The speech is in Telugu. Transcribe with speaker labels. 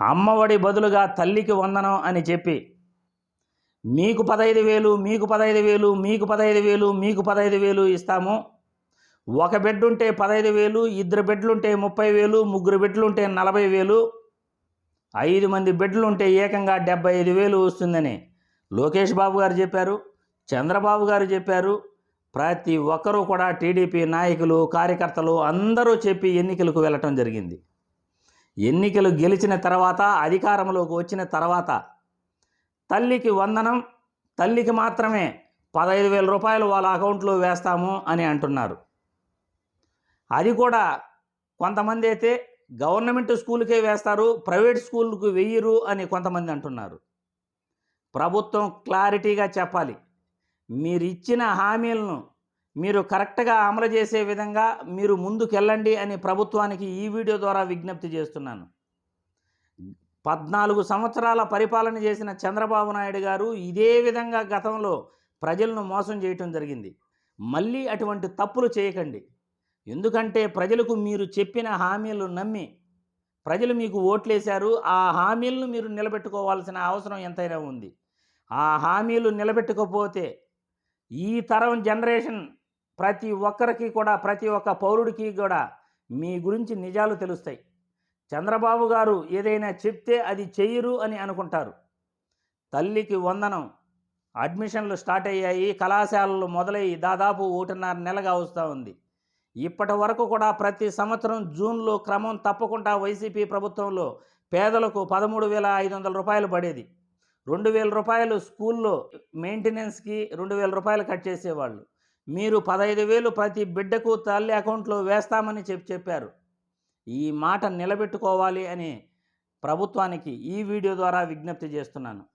Speaker 1: అమ్మఒడి బదులుగా తల్లికి వందనం అని చెప్పి మీకు పదహైదు వేలు మీకు పదహైదు వేలు మీకు పదహైదు వేలు మీకు పదహైదు వేలు ఇస్తాము. ఒక బెడ్ ఉంటే పదహైదు వేలు ఇద్దరు బెడ్లుంటే ముప్పై వేలు ముగ్గురు బెడ్లుంటే నలభై వేలు. ఐదు మంది బెడ్లుంటే ఏకంగా డెబ్బై ఐదు వేలు వస్తుందని లోకేష్ బాబు గారు చెప్పారు చంద్రబాబు గారు చెప్పారు. ప్రతి ఒక్కరూ కూడా టీడీపీ నాయకులు కార్యకర్తలు అందరూ చెప్పి ఎన్నికలకు వెళ్ళటం జరిగింది. ఎన్నికలు గెలిచిన తర్వాత అధికారంలోకి వచ్చిన తర్వాత తల్లికి వందనం తల్లికి మాత్రమే పదహైదు వేల రూపాయలు వాళ్ళ అకౌంట్లో వేస్తాము అని అంటున్నారు. అది కూడా కొంతమంది అయితే గవర్నమెంట్ స్కూల్కే వేస్తారు ప్రైవేట్ స్కూల్కు వెయ్యరు అని కొంతమంది అంటున్నారు. ప్రభుత్వం క్లారిటీగా చెప్పాలి. మీరు ఇచ్చిన హామీలను మీరు కరెక్ట్గా అమలు చేసే విధంగా మీరు ముందుకెళ్ళండి అని ప్రభుత్వానికి ఈ వీడియో ద్వారా విజ్ఞప్తి చేస్తున్నాను. పద్నాలుగు సంవత్సరాల పరిపాలన చేసిన చంద్రబాబు నాయుడు గారు ఇదే విధంగా గతంలో ప్రజలను మోసం చేయటం జరిగింది. మళ్ళీ అటువంటి తప్పులు చేయకండి. ఎందుకంటే ప్రజలకు మీరు చెప్పిన హామీలు నమ్మి ప్రజలు మీకు ఓట్లేశారు. ఆ హామీలను మీరు నిలబెట్టుకోవాల్సిన అవసరం ఎంతైనా ఉంది. ఆ హామీలు నిలబెట్టుకోకపోతే ఈ తరం జనరేషన్ ప్రతి ఒక్కరికి కూడా ప్రతి ఒక్క పౌరుడికి కూడా మీ గురించి నిజాలు తెలుస్తాయి. చంద్రబాబు గారు ఏదైనా చెప్తే అది చెయ్యరు అని అనుకుంటారు. తల్లికి వందనం అడ్మిషన్లు స్టార్ట్ అయ్యాయి కళాశాలలు మొదలయ్యి దాదాపు ఒకటిన్నర నెలగా వస్తూ ఉంది. ఇప్పటి వరకు కూడా ప్రతి సంవత్సరం జూన్లో క్రమం తప్పకుండా వైసీపీ ప్రభుత్వంలో పేదలకు పదమూడు వేల ఐదు వందల రూపాయలు పడేది. రెండు వేల రూపాయలు స్కూల్లో మెయింటెనెన్స్కి రెండు వేల రూపాయలు కట్ చేసేవాళ్ళు. మీరు పదహైదు వేలు ప్రతి బిడ్డకు తల్లి అకౌంట్లో వేస్తామని చెప్పి చెప్పారు. ఈ మాట నిలబెట్టుకోవాలి అని ప్రభుత్వానికి ఈ వీడియో ద్వారా విజ్ఞప్తి చేస్తున్నాను.